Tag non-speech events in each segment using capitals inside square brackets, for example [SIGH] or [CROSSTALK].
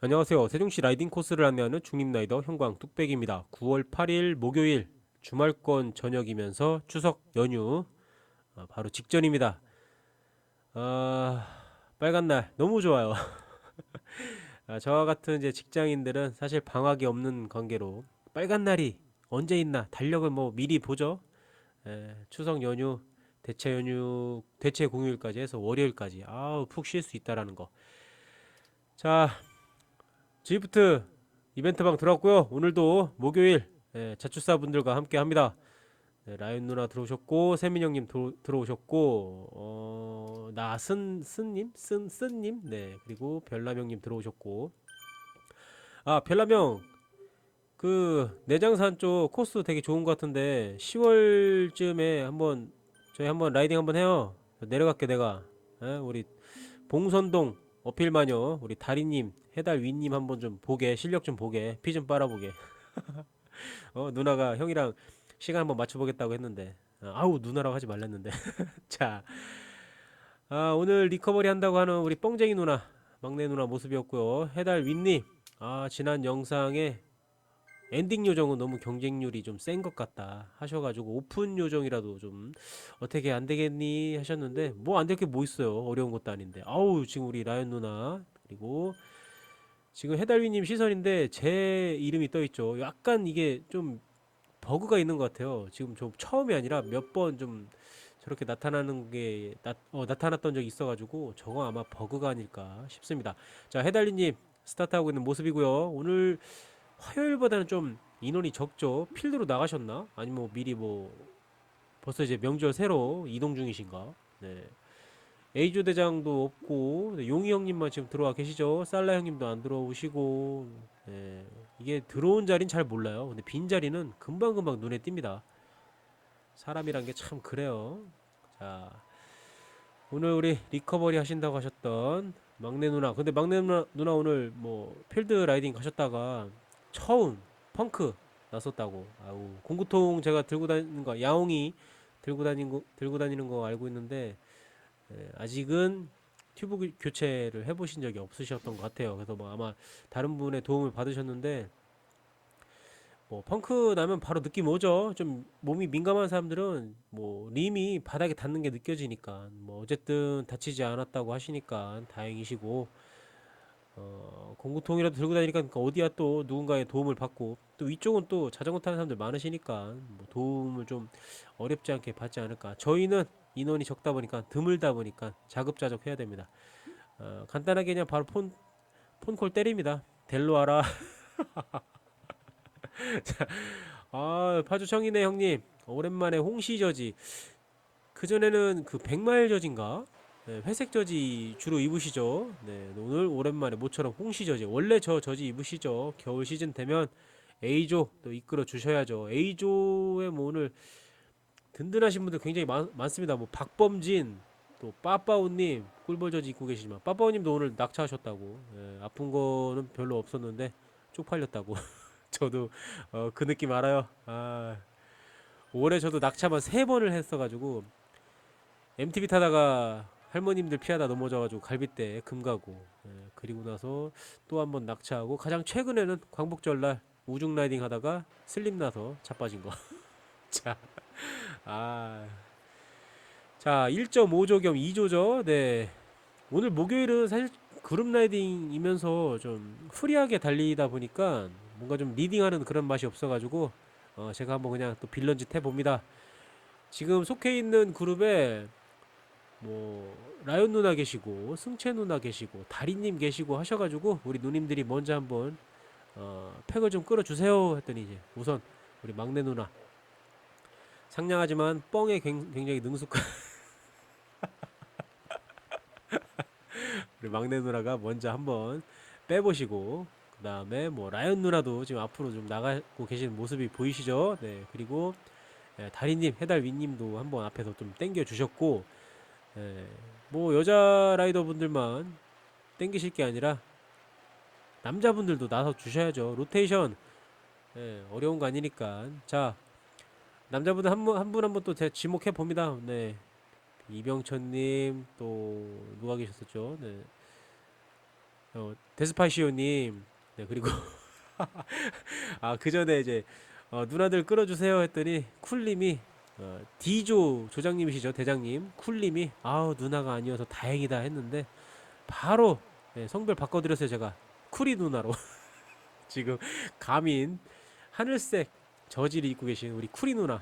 안녕하세요. 세종시 라이딩 코스를 안내하는 중립 라이더 형광 뚝배기입니다. 9월 8일 목요일 주말권 저녁이면서 추석 연휴 아, 바로 직전입니다. 아, 빨간 날 너무 좋아요. [LAUGHS] 아, 저와 같은 이제 직장인들은 사실 방학이 없는 관계로 빨간 날이 언제 있나 달력을 뭐 미리 보죠. 에, 추석 연휴 대체 연휴 대체 공휴일까지 해서 월요일까지 아우 푹 쉴 수 있다라는 거. 자, 지프트 이벤트방 들어왔고요. 오늘도 목요일 예, 자축사 분들과 함께 합니다. 네, 라이언 누나 들어오셨고 세민 형님 도- 들어오셨고 어, 나슨 쓴님 쓴 쓴님 네 그리고 별남 형님 들어오셨고 아 별남 형그 내장산 쪽 코스 되게 좋은 것 같은데 10월쯤에 한번 저희 한번 라이딩 한번 해요. 내려갈게 내가 예, 우리 봉선동 어필 마녀 우리 다리님 해달 위님 한번 좀 보게 실력 좀 보게 피 좀 빨아보게. [LAUGHS] 어 누나가 형이랑 시간 한번 맞춰보겠다고 했는데 어, 아우 누나라고 하지 말랬는데. [LAUGHS] 자 아, 오늘 리커버리 한다고 하는 우리 뻥쟁이 누나 막내 누나 모습이었고요. 해달 위님 아 지난 영상에 엔딩 요정은 너무 경쟁률이 좀 센 것 같다 하셔가지고 오픈 요정이라도 좀 어떻게 안 되겠니 하셨는데 뭐 안 될 게 뭐 있어요? 어려운 것도 아닌데. 아우 지금 우리 라연 누나 그리고 지금 해달위님 시선인데 제 이름이 떠 있죠. 약간 이게 좀 버그가 있는 것 같아요. 지금 좀 처음이 아니라 몇 번 좀 저렇게 나타나는 게 나, 어, 나타났던 적이 있어가지고 저거 아마 버그가 아닐까 싶습니다. 자 해달리님 스타트하고 있는 모습이고요. 오늘 화요일보다는 좀 인원이 적죠 필드로 나가셨나 아니면 뭐 미리 뭐 벌써 이제 명절 새로 이동 중이신가? 네. A조 대장도 없고 네, 용희 형님만 지금 들어와 계시죠? 살라 형님도 안 들어오시고 네. 이게 들어온 자리는 잘 몰라요. 근데 빈 자리는 금방 금방 눈에 띕니다. 사람이란 게 참 그래요. 자, 오늘 우리 리커버리 하신다고 하셨던 막내 누나. 근데 막내 누나, 누나 오늘 뭐 필드 라이딩 가셨다가 처음 펑크 나섰다고. 아우 공구통 제가 들고 다니는 거 야옹이 들고 다니는 거 들고 다니는 거 알고 있는데 예, 아직은 튜브 교- 교체를 해보신 적이 없으셨던 것 같아요. 그래서 뭐 아마 다른 분의 도움을 받으셨는데 뭐 펑크 나면 바로 느낌 오죠. 좀 몸이 민감한 사람들은 뭐 림이 바닥에 닿는 게 느껴지니까 뭐 어쨌든 다치지 않았다고 하시니까 다행이시고 어, 공구통이라도 들고 다니니까 그러니까 어디야 또 누군가의 도움을 받고 또 위쪽은 또 자전거 타는 사람들 많으시니까 뭐 도움을 좀 어렵지 않게 받지 않을까. 저희는 인원이 적다 보니까 드물다 보니까 자급자족 해야 됩니다. 어, 간단하게 그냥 바로 폰 폰콜 때립니다. 델로 와라. [LAUGHS] 자, 아 파주청이네 형님. 오랜만에 홍시 저지. 그 전에는 그 백마일 저지인가? 네, 회색 저지 주로 입으시죠. 네, 오늘 오랜만에 모처럼 홍시 저지. 원래 저 저지 입으시죠. 겨울 시즌 되면 A조 또 이끌어 주셔야죠. A조에 뭐 오늘 든든하신 분들 굉장히 많, 많습니다. 뭐 박범진 또 빠빠우님 꿀벌 저지 입고 계시지만 빠빠우님도 오늘 낙차하셨다고. 예, 아픈 거는 별로 없었는데 쪽팔렸다고. [LAUGHS] 저도 어, 그 느낌 알아요. 아, 올해 저도 낙차만 세 번을 했어가지고 MTB 타다가 할머님들 피하다 넘어져가지고 갈비뼈에 금 가고 예, 그리고 나서 또 한 번 낙차하고 가장 최근에는 광복절 날 우중 라이딩 하다가 슬림 나서 자빠진 거. [LAUGHS] 자, 아, 자 1.5조 겸 2조죠. 네, 오늘 목요일은 사실 그룹 라이딩이면서 좀 프리하게 달리다 보니까 뭔가 좀 리딩하는 그런 맛이 없어가지고 어, 제가 한번 그냥 또 빌런짓 해봅니다. 지금 속해 있는 그룹에 뭐 라이언 누나 계시고 승채 누나 계시고 다리님 계시고 하셔가지고 우리 누님들이 먼저 한번 어, 팩을 좀 끌어주세요 했더니 이제 우선 우리 막내 누나 상냥하지만 뻥에 굉- 굉장히 능숙한 [LAUGHS] 우리 막내 누나가 먼저 한번 빼보시고 그 다음에 뭐 라이언 누나도 지금 앞으로 좀 나가고 계시는 모습이 보이시죠? 네 그리고 예, 다리님 해달 위님도 한번 앞에서 좀 땡겨 주셨고 예, 뭐 여자 라이더 분들만 땡기실 게 아니라 남자분들도 나서 주셔야죠. 로테이션. 예, 어려운 거 아니니까. 자 남자분들 한 분 한 분 한 분또 지목해 봅니다. 네. 이병천님 또 누가 계셨었죠? 네. 어, 데스파시오님. 네 그리고 [LAUGHS] 아그 전에 이제 어, 누나들 끌어주세요 했더니 쿨님이 어, D조 조장님이시죠 대장님. 쿨님이 아우 누나가 아니어서 다행이다. 했는데 바로 네, 성별 바꿔드렸어요 제가. 쿨이 누나로. [LAUGHS] 지금 가민 하늘색 저지를 입고 계신 우리 쿨이 누나.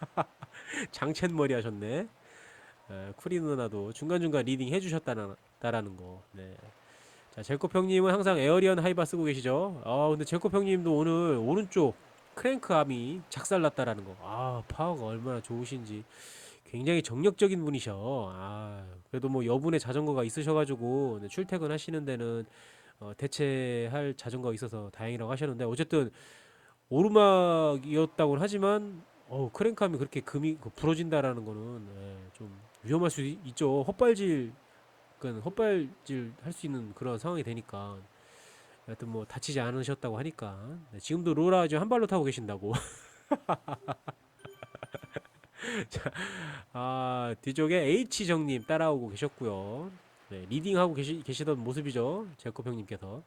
[LAUGHS] 장첸 머리 하셨네. 에, 쿨이 누나도 중간중간 리딩 해주셨다라는 거. 네. 자 젤코 형님은 항상 에어리언 하이바 쓰고 계시죠? 아 근데 젤코 형님도 오늘 오른쪽 크랭크 암이 작살났다라는 거. 아, 파워가 얼마나 좋으신지. 굉장히 정력적인 분이셔. 아, 그래도 뭐 여분의 자전거가 있으셔가지고 네, 출퇴근 하시는 데는 어, 대체할 자전거가 있어서 다행이라고 하셨는데 어쨌든 오르막이었다고는 하지만 어, 크랭크함이 그렇게 금이 그 부러진다라는 거는 예, 좀 위험할 수 있- 있죠. 헛발질, 그러니까 헛발질 할 수 있는 그런 상황이 되니까. 하여튼 뭐 다치지 않으셨다고 하니까 네, 지금도 로라 지금 한 발로 타고 계신다고. [LAUGHS] 자, 아 뒤쪽에 H 정님 따라오고 계셨고요. 네, 리딩하고 계시, 계시던 모습이죠. 제코 형님께서.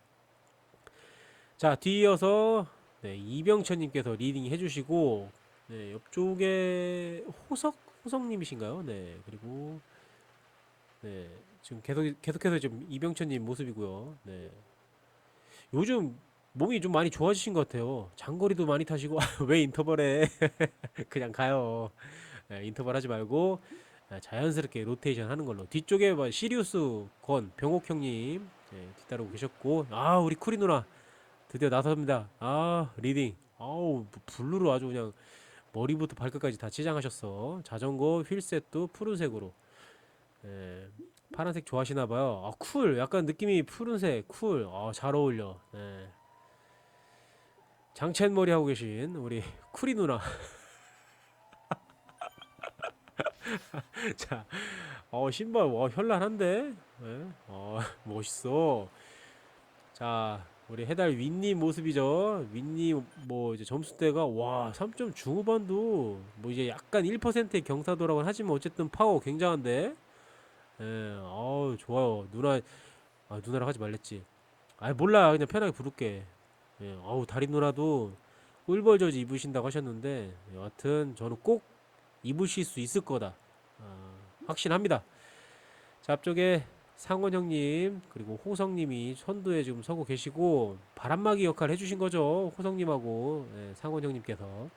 자 뒤이어서 네, 이병천님께서 리딩 해주시고 네, 옆쪽에 호석 호석님이신가요? 네 그리고 네 지금 계속 계속해서 지금 이병천님 모습이고요. 네. 요즘 몸이 좀 많이 좋아지신 것 같아요. 장거리도 많이 타시고 [LAUGHS] 왜 인터벌에 [LAUGHS] 그냥 가요. 예, 인터벌 하지 말고 예, 자연스럽게 로테이션 하는 걸로. 뒤쪽에 뭐 시리우스 권 병옥 형님 예, 뒤따르고 계셨고 아 우리 쿠리 누나 드디어 나섭니다. 아 리딩. 아우 뭐 블루로 아주 그냥 머리부터 발끝까지 다 치장하셨어. 자전거 휠셋도 푸른색으로. 예, 파란색 좋아하시나 봐요. 아, 쿨. 약간 느낌이 푸른색, 쿨. 아, 잘 어울려. 네. 장첸 머리 하고 계신 우리 [LAUGHS] 쿠리 누나. [LAUGHS] 자, 어, 신발, 와, 현란한데? 네? 어, [LAUGHS] 멋있어. 자, 우리 해달 윈님 모습이죠. 윈님, 뭐, 이제 점수대가, 와, 3점 중후반도, 뭐, 이제 약간 1%의 경사도라고는 하지만, 어쨌든 파워 굉장한데? 예, 어우 좋아요. 누나, 아 누나랑 하지 말랬지. 아 몰라, 그냥 편하게 부를게. 예, 어우 다린 누나도 꿀벌 저지 입으신다고 하셨는데 여하튼 저는 꼭 입으실 수 있을 거다. 아, 확신합니다. 자 앞쪽에 상원 형님 그리고 호성님이 선두에 지금 서고 계시고 바람막이 역할 해주신 거죠. 호성님하고 예, 상원 형님께서.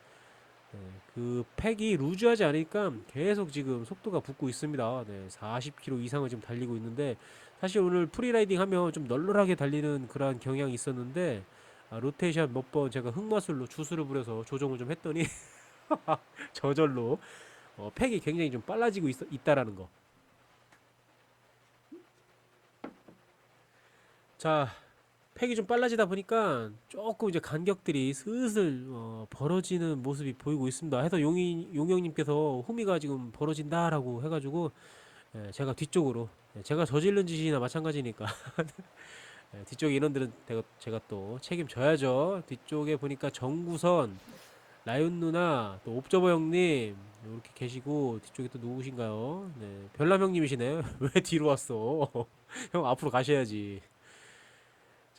네, 그 팩이 루즈하지 않으니까 계속 지금 속도가 붙고 있습니다. 네, 40km 이상을 지금 달리고 있는데 사실 오늘 프리라이딩 하면 좀 널널하게 달리는 그러한 경향이 있었는데 아, 로테이션 몇 번 제가 흑마술로 주술을 부려서 조정을 좀 했더니 [LAUGHS] 저절로 어, 팩이 굉장히 좀 빨라지고 있, 있다라는 거. 자, 팩이 좀 빨라지다 보니까 조금 이제 간격들이 슬슬 어, 벌어지는 모습이 보이고 있습니다. 해서 용이 용영님께서 후미가 지금 벌어진다라고 해가지고 예, 제가 뒤쪽으로 예, 제가 저지른 짓이나 마찬가지니까 [LAUGHS] 예, 뒤쪽 인원들은 제가, 제가 또 책임져야죠. 뒤쪽에 보니까 정구선 라윤 누나 또 옵저버 형님 이렇게 계시고 뒤쪽에 또 누구신가요? 네, 별남 형님이시네요. [LAUGHS] 왜 뒤로 왔어? [LAUGHS] 형 앞으로 가셔야지.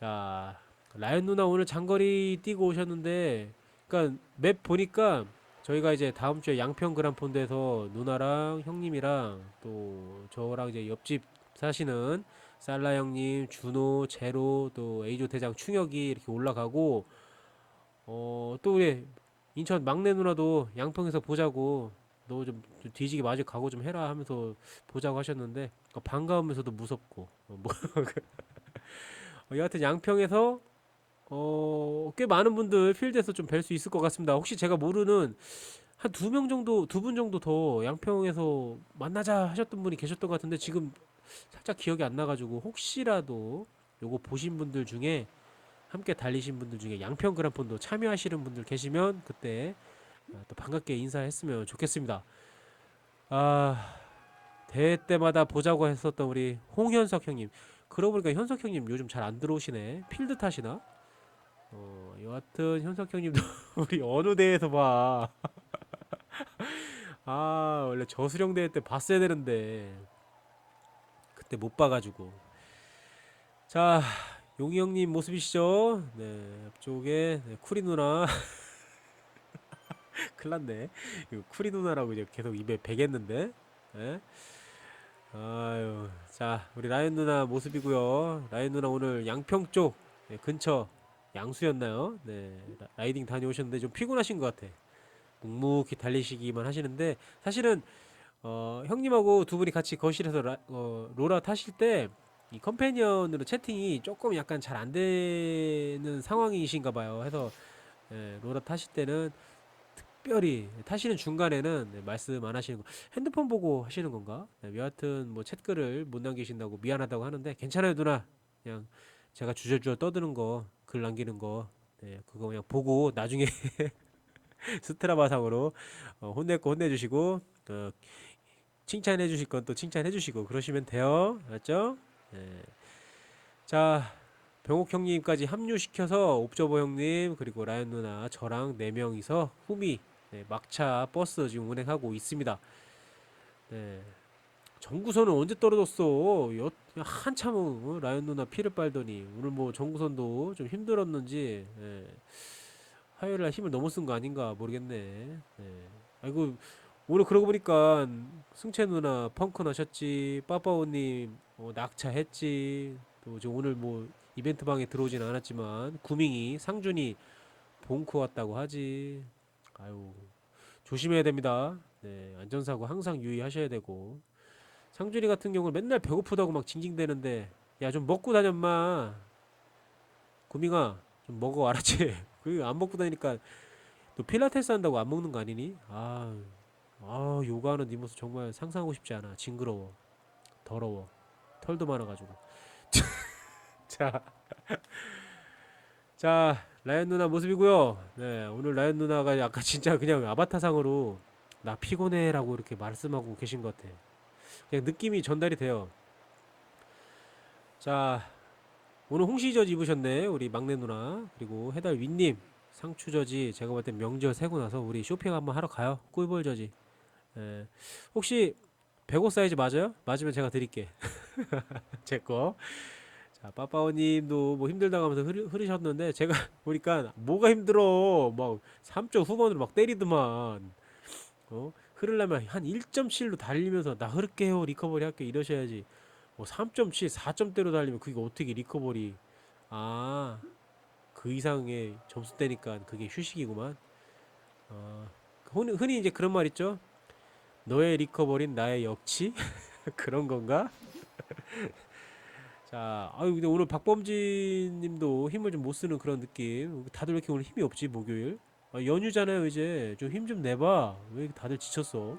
자, 라이언 누나 오늘 장거리 뛰고 오셨는데, 그러니까 맵 보니까 저희가 이제 다음 주에 양평 그란폰드에서 누나랑 형님이랑 또 저랑 이제 옆집 사시는 살라 형님, 준호, 제로, 또 에이조 대장 충혁이 이렇게 올라가고, 어, 또 우리 인천 막내 누나도 양평에서 보자고, 너 좀 뒤지게 마저 가고 좀 해라 하면서 보자고 하셨는데, 어, 반가우면서도 무섭고, 어, 뭐, 어, [LAUGHS] 여하튼 양평에서 어, 꽤 많은 분들 필드에서 좀 뵐 수 있을 것 같습니다. 혹시 제가 모르는 한 두 명 정도, 두 분 정도 더 양평에서 만나자 하셨던 분이 계셨던 것 같은데 지금 살짝 기억이 안 나가지고 혹시라도 요거 보신 분들 중에 함께 달리신 분들 중에 양평 그란폰도 참여하시는 분들 계시면 그때 아, 또 반갑게 인사했으면 좋겠습니다. 아, 대회 때마다 보자고 했었던 우리 홍현석 형님. 그러고 보니까 현석 형님 요즘 잘 안 들어오시네. 필드 타시나? 어, 여하튼 현석 형님도 [LAUGHS] 우리 어느 대회에서 봐. [LAUGHS] 아, 원래 저수령 대회 때 봤어야 되는데 그때 못 봐가지고. 자, 용희 형님 모습이시죠? 네, 앞쪽에 네, 쿠리 누나. [LAUGHS] 큰일 났네. 이거 쿠리 누나라고 이제 계속 입에 베겠는데. 예? 아유, 자, 우리 라이언 누나 모습이고요. 라이언 누나 오늘 양평 쪽 네, 근처 양수였나요? 네, 라- 라이딩 다녀오셨는데 좀 피곤하신 것 같아. 묵묵히 달리시기만 하시는데 사실은 어, 형님하고 두 분이 같이 거실에서 라, 어, 로라 타실 때 이 컴패니언으로 채팅이 조금 약간 잘 안 되는 상황이신가 봐요. 해서 예, 로라 타실 때는 특별히 타시는 중간에는 네, 말씀 안 하시는 거 핸드폰 보고 하시는 건가? 네, 여하튼 뭐 챗글을 못 남기신다고 미안하다고 하는데 괜찮아요 누나 그냥 제가 주저주저 떠드는 거 글 남기는 거 네, 그거 그냥 보고 나중에 [LAUGHS] 스트라바상으로 어, 거 혼내주시고 어, 칭찬해 주실 건 또 칭찬해 주시고 그러시면 돼요 알았죠? 네. 자 병옥 형님까지 합류시켜서 옵저버 형님 그리고 라이언 누나 저랑 네 명이서 후미 네, 막차 버스 지금 운행하고 있습니다. 네. 정구선은 언제 떨어졌어? 여, 한참 어, 라이언 누나 피를 빨더니 오늘 뭐 정구선도 좀 힘들었는지 예. 화요일 날 힘을 너무 쓴 거 아닌가 모르겠네. 예. 아이고 오늘 그러고 보니까 승채 누나 펑크 나셨지, 빠빠오님 어, 낙차 했지. 또 저 오늘 뭐 이벤트 방에 들어오진 않았지만 구밍이 상준이 봉크 왔다고 하지. 아유 조심해야 됩니다. 네 안전사고 항상 유의하셔야 되고 상준이 같은 경우는 맨날 배고프다고 막 징징대는데 야 좀 먹고 다녀 마. 구밍아 좀 먹어 알았지? [LAUGHS] 그 안 먹고 다니니까 또 필라테스 한다고 안 먹는 거 아니니? 아, 아 요가하는 네 모습 정말 상상하고 싶지 않아. 징그러워, 더러워, 털도 많아가지고. [LAUGHS] 자, [LAUGHS] 자 라이언 누나 모습이고요. 네, 오늘 라이언 누나가 아까 [LAUGHS] 진짜 그냥 아바타상으로 나 피곤해라고 이렇게 말씀하고 계신 것 같아. 그냥 느낌이 전달이 돼요. 자, 오늘 홍시저지 입으셨네 우리 막내 누나 그리고 해달 윗님 상추저지 제가 볼때 명절 세고 나서 우리 쇼핑 한번 하러 가요 꿀벌 저지 예. 혹시 105 사이즈 맞아요? 맞으면 제가 드릴게 [LAUGHS] 제 거 자 빠빠오님도 뭐 힘들다고 하면서 흐르, 흐르셨는데 제가 [LAUGHS] 보니까 뭐가 힘들어 막 3점 후반으로 막 때리더만 어 흐르려면 한 1.7로 달리면서 나 흐를게요 리커버리 할게 이러셔야지 뭐 3.7, 4점대로 달리면 그게 어떻게 리커버리 아, 그 이상의 점수대니까 그게 휴식이구만. 아, 흔히, 흔히 이제 그런 말 있죠. 너의 리커버린 나의 역치? [LAUGHS] 그런 건가? [LAUGHS] 자, 아유 근데 오늘 박범진 님도 힘을 좀 못 쓰는 그런 느낌. 다들 왜 이렇게 오늘 힘이 없지, 목요일? 아, 연휴잖아요, 이제. 좀 힘 좀 내봐. 왜 다들 지쳤어?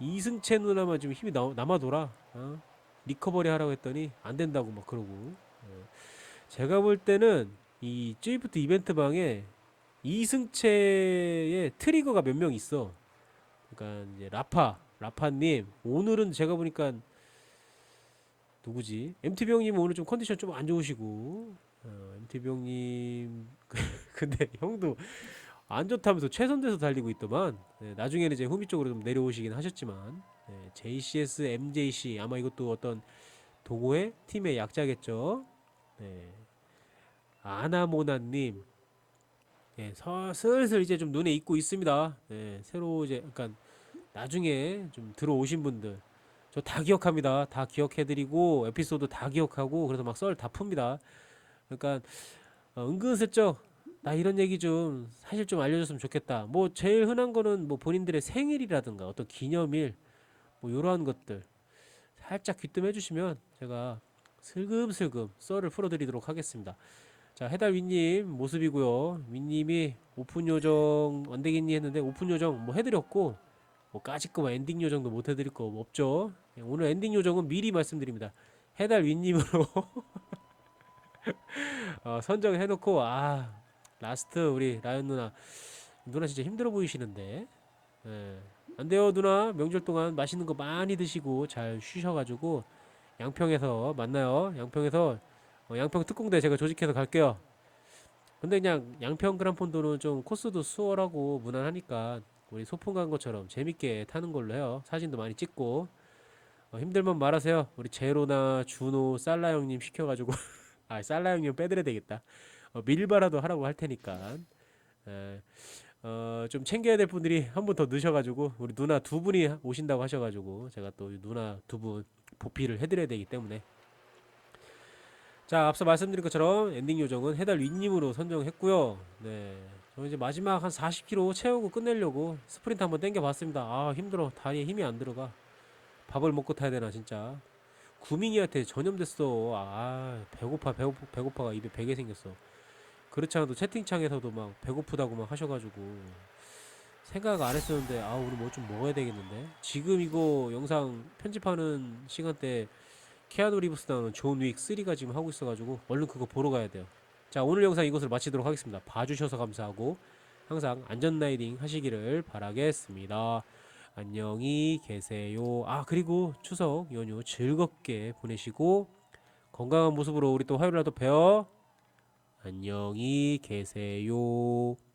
이승채 누나만 지금 힘이 나, 남아돌아. 어? 리커버리 하라고 했더니 안 된다고 막 그러고 어. 제가 볼 때는 이 쯔이프트 이벤트 방에 이승채의 트리거가 몇 명 있어 그러니까 이제 라파 라파님 오늘은 제가 보니까 누구지 MTB 형님 오늘 좀 컨디션 좀 안 좋으시고 어, MTB 형님 [LAUGHS] 근데 형도 안 좋다면서 최선돼서 달리고 있더만 네, 나중에는 이제 후미 쪽으로 좀 내려오시긴 하셨지만 네, JCS, MJC 아마 이것도 어떤 동호회 팀의 약자겠죠. 네. 아나모나님, 네, 서, 슬슬 이제 좀 눈에 익고 있습니다. 네, 새로 이제 그러니까 나중에 좀 들어오신 분들 저 다 기억합니다. 다 기억해드리고 에피소드 다 기억하고 그래서 막 썰 다 풉니다. 그러니까 어, 은근슬쩍 나 이런 얘기 좀 사실 좀 알려줬으면 좋겠다. 뭐 제일 흔한 거는 뭐 본인들의 생일이라든가 어떤 기념일 뭐 이러한 것들 살짝 귀뜸해 주시면 제가 슬금슬금 썰을 풀어드리도록 하겠습니다. 자 해달 윗님 모습이고요. 윗님이 오픈 요정 원대기니 했는데 오픈 요정 뭐 해드렸고 뭐 까짓거 뭐 엔딩 요정도 못 해드릴 거 없죠. 예, 오늘 엔딩 요정은 미리 말씀드립니다. 해달 윗님으로 [LAUGHS] 어, 선정해놓고 아 라스트 우리 라이언 누나 누나 진짜 힘들어 보이시는데 예. 안 돼요 누나 명절 동안 맛있는 거 많이 드시고 잘 쉬셔가지고 양평에서 만나요 양평에서 어, 양평 특공대 제가 조직해서 갈게요 근데 그냥 양평 그란폰도는 좀 코스도 수월하고 무난하니까 우리 소풍 간 것처럼 재밌게 타는 걸로 해요 사진도 많이 찍고 어, 힘들면 말하세요. 우리 제로나 준호, 살라 형님 시켜가지고 [LAUGHS] 아 살라 형님 빼드려야 되겠다. 어, 밀바라도 하라고 할 테니까 에, 어, 좀 챙겨야 될 분들이 한 분더 넣으셔가지고 우리 누나 두 분이 오신다고 하셔가지고 제가 또 누나 두 분 보필을 해드려야 되기 때문에 자 앞서 말씀드린 것처럼 엔딩 요정은 해달 윗님으로 선정했고요. 네, 저 이제 마지막 한 40km 채우고 끝내려고 스프린트 한번 당겨봤습니다. 아 힘들어 다리에 힘이 안 들어가. 밥을 먹고 타야 되나 진짜. 구민이한테 전염됐어. 아 배고파 배고파 배고파가 입에 베개 생겼어. 그렇지 않아도 채팅창에서도 막 배고프다고 막 하셔가지고 생각 안 했었는데 아 우리 뭐좀 먹어야 되겠는데 지금 이거 영상 편집하는 시간대 케아누 리브스 나오는 존윅 3가 지금 하고 있어가지고 얼른 그거 보러 가야 돼요. 자 오늘 영상 이것으로 마치도록 하겠습니다. 봐주셔서 감사하고 항상 안전 라이딩 하시기를 바라겠습니다. 안녕히 계세요. 아 그리고 추석 연휴 즐겁게 보내시고 건강한 모습으로 우리 또 화요일 날 또 봬요. 안녕히 계세요.